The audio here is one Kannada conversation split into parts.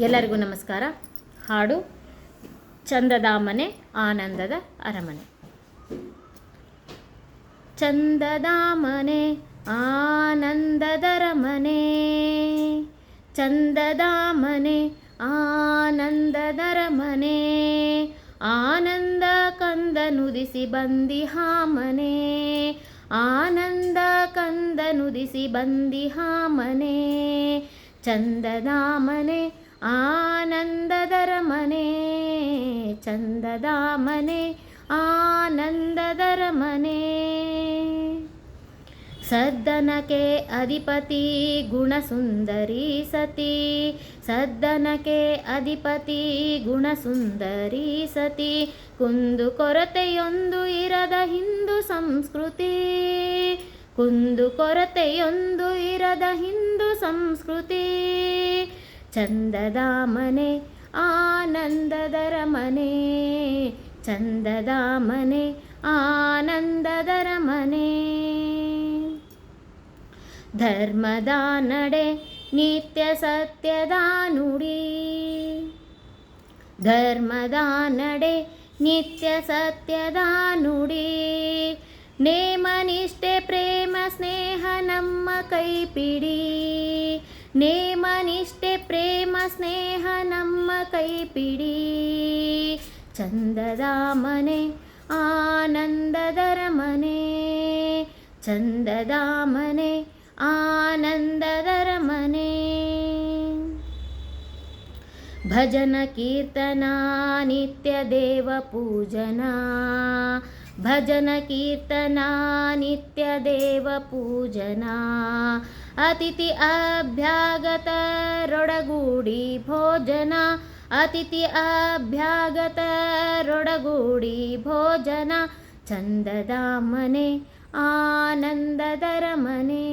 ಎಲ್ಲರಿಗೂ ನಮಸ್ಕಾರ. ಹಾಡು ಚಂದದ ಮನೆ ಆನಂದದ ಅರಮನೆ. ಚಂದದ ಮನೆ ಆನಂದದ ಅರಮನೆ. ಚಂದದ ಮನೆ ಆನಂದದ ರಮನೆ ಆನಂದ ಕಂದ ನುದಿಸಿ ಬಂದಿ ಮನೆ ಆನಂದ ಕಂದ ನುದಿಸಿ ಬಂದಿ ಮನೆ ಚಂದದ ಮನೆ ಆನಂದದರ ಮನೆ ಚಂದದ ಮನೆ ಆನಂದದರ ಮನೆ ಸದ್ದನಕ್ಕೆ ಅಧಿಪತಿ, ಗುಣಸುಂದರಿ ಸತಿ. ಸದ್ದನಕ್ಕೆ ಅಧಿಪತಿ, ಗುಣಸುಂದರಿ ಸತಿ. ಕುಂದು ಕೊರತೆಯೊಂದು ಇರದ ಹಿಂದೂ ಸಂಸ್ಕೃತಿ. ಕುಂದು ಕೊರತೆಯೊಂದು ಇರದ ಹಿಂದೂ ಸಂಸ್ಕೃತಿ. चन्ददा मने आनन्दधरमने चन्दने आनन्दधरमने धर्मदा नडे नित्यसत्यदा धर्मदा नडे नित्यसत्यदाुडी नेमनिष्ठे प्रेम स्नेह नम कैपि नेमनिष्ठे ನಿತ್ಯ ಸತ್ಯದ ನುಡಿ ನೇಮ ನಿಷ್ಠೆ ಪ್ರೇಮ ಸ್ನೇಹ ನಮ್ಮ ಕೈಪಿಡಿ ನೇಮ ನಿಷ್ಠೆ ಪ್ರೇಮ ಸ್ನೇಹ ನಮ್ಮ ಕೈಪಿಡಿ ಚಂದದ ಮನೆ ಆನಂದದರ ಮನೆ ಚಂದದ ಮನೆ ಆನಂದದರ ಮನೆ ಭಜನ ಕೀರ್ತನ ದೇವ ಪೂಜನಾ. ಅತಿಥಿ ಅಭ್ಯಾಗತರೊಡಗೂಡಿ ಭೋಜನ. ಅತಿಥಿ ಅಭ್ಯಾಗತರೊಡಗೂಡಿ ಭೋಜನ. ಚಂದದ ಮನೆ ಆನಂದದರ ಮನೆ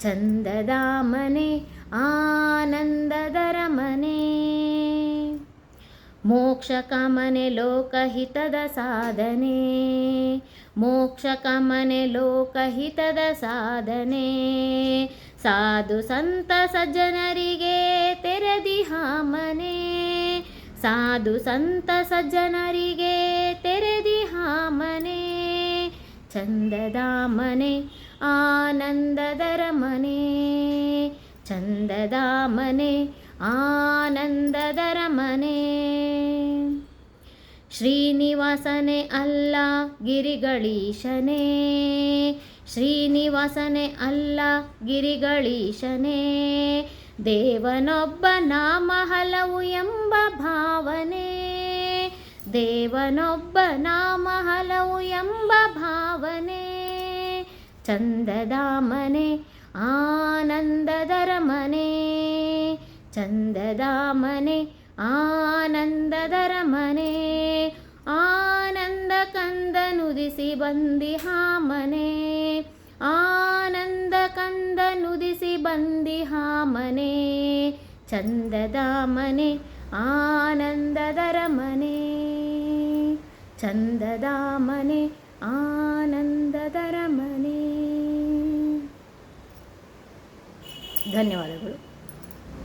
ಚಂದದ ಮನೆ ಆನಂದದರ ಮನೆ ಮೋಕ್ಷ ಕಮನೆ ಲೋಕಹಿತದ ಸಾಧನೆ. ಮೋಕ್ಷ ಕಮನೆ ಲೋಕಹಿತದ ಸಾಧನೆ. ಸಾಧು ಸಂತ ಸಜ್ಜನರಿಗೆ ತೆರೆದಿಹ ಮನೆ. ಸಾಧು ಸಂತ ಸಜ್ಜನರಿಗೆ ತೆರೆದಿಹ ಮನೆ ಚಂದದ ಮನೆ. ಆನಂದದರ ಮನೆ ಚಂದದ ಆನಂದದರ ಮನೆ ಶ್ರೀನಿವಾಸನೆ ಅಲ್ಲ ಗಿರಿಗಳೀಶನೇ. ಶ್ರೀನಿವಾಸನೆ ಅಲ್ಲ ಗಿರಿಗಳೀಶನೇ. ದೇವನೊಬ್ಬ ನಾಮ ಹಲವು ಎಂಬ ಭಾವನೆ. ದೇವನೊಬ್ಬ ನಾಮ ಹಲವು ಎಂಬ ಭಾವನೆ. ಚಂದದಾಮನೆ ಆನಂದದರ ಮನೆ ಚಂದದ ಮನೆ ಆನಂದದರ ಮನೆ, ಆನಂದ ಕಂದನುದಿಸಿ ಬಂದಿಹ ಮನೆ, ಆನಂದ ಕಂದನುದಿಸಿ ಬಂದಿಹ ಮನೆ, ಚಂದದ ಮನೆ, ಆನಂದದರ ಮನೆ, ಚಂದದ ಮನೆ, ಆನಂದದರ ಮನೆ. ಧನ್ಯವಾದಗಳು.